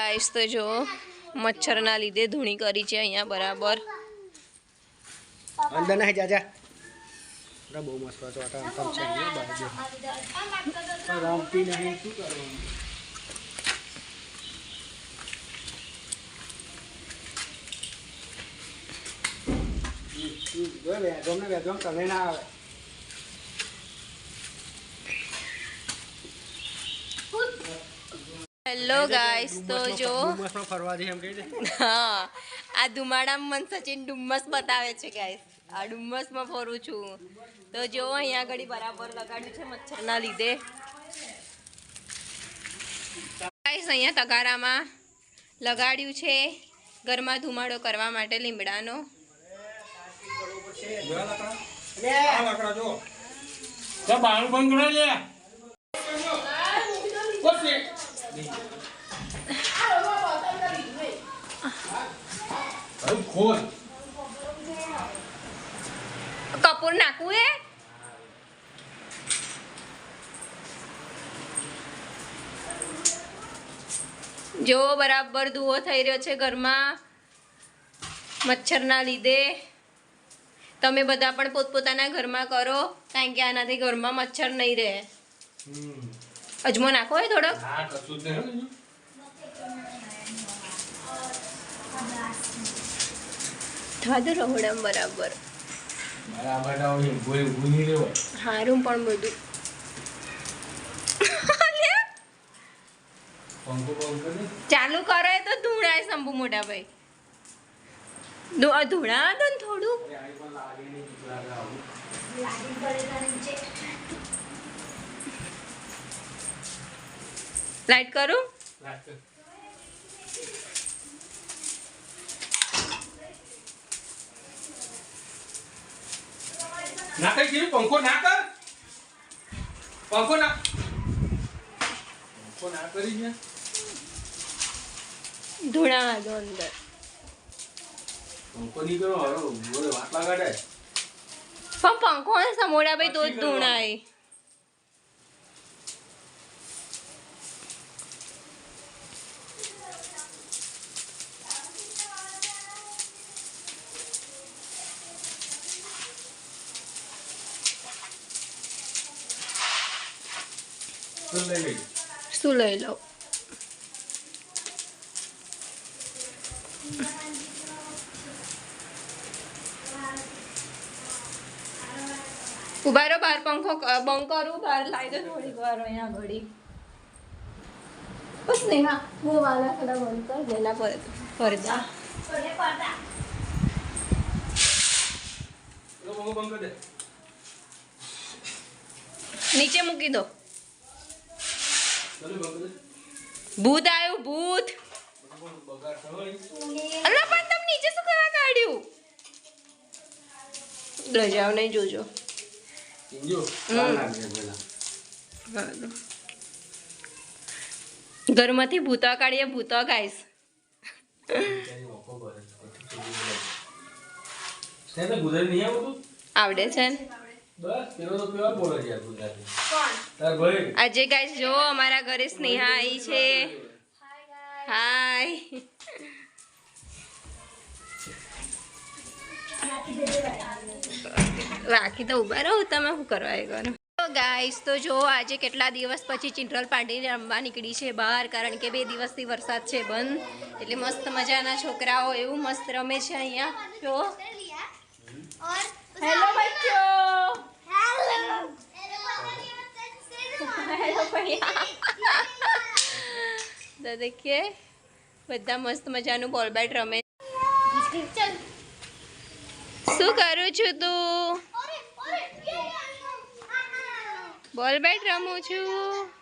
Guys તો જો, મચ્છરના લીધે ધૂણી કરી છે અહીંયા બરાબર. અંદર ના જા જા. અરે બહુ મસ્ત હતો આટા છે બાજુ પણ નહીં શું કરવાનું? ગમે ગમે તમે ના આવે. હેલો ગાઈસ તો જો. હા આ ધુમાડામાં મન સચિન ડુમ્મસ બતાવે છે ગાઈસ આ ડુમ્મસમાં ફરું છું. તો જો અહીંયા આગળ બરાબર લગાડ્યું છે મચ્છરના લીધે. ગાઈસ અહીંયા તગારામાં લગાડ્યું છે ઘરમાં ધુમાડો કરવા માટે લીમડાનો. બંધ કરો લે. ખોલ કપૂર નાખવું એ જો બરાબર ધુઓ થઈ રહ્યો છે ઘરમાં મચ્છરના લીધે. તમે બધા પણ પોતપોતાના ઘરમાં કરો કારણ કે આનાથી ઘરમાં મચ્છર નહીં રહે. અજમો નાખો હોય થોડોક. થવા દો રહોડમ બરાબર. બરાબર ના હોય ભૂલ ભૂલી લેવો. હારું પણ બધું. ચાલુ કરો એ તો ધૂણાય શંભુ મોટા ભાઈ ધૂણા દો ને થોડું. લાઈટ કરું. ના કઈ જેવી પંખો ના કર. પંખો ના પંખો ના કરી ગયા ધૂણા દો અંદર. પંખો નીકળો હરો બોલે વાત લગાડે પણ પંખો ને સમોડા ભાઈ તો જ ધૂણાય. શું લઈ લઉં? ઊભા રહો બહાર પંખો બંધ કરું બહાર લાવી દો થોડીક વાર અહીંયા ઘડી. બસ નેહા હું વાલા ખડા બંધ કર દેના પડદા નીચે મૂકી દે. ભૂત આવ્યું ભૂત. અલા પણ તમે નીચે શું કરવા કાઢ્યું? રજાઓ નહીં જોજો. ઘરમાંથી ભૂતા કાઢીએ ભૂતા ગાઈસ આવડે છે ને. આજે ગાઈસ જો અમારા ઘરે સ્નેહા આવી છે. હાય રાખી તો ઊભા રહો તમે શું કરવા એ કરો તો ગાઈસ તો જો આજે કેટલા દિવસ પછી ચિંટલ પાંડીને રમવા નીકળી છે બહાર કારણ કે બે દિવસથી વરસાદ છે બંધ. એટલે મસ્ત મજાના છોકરાઓ એવું મસ્ત રમે છે અહીંયા. જો. હેલો બચ્ચો. હેલો ભૈયા તો દેખીએ બધા મસ્ત મજાનું બોલ બેટ રમે શું કરું છું તું બોલ બેટ રમું છું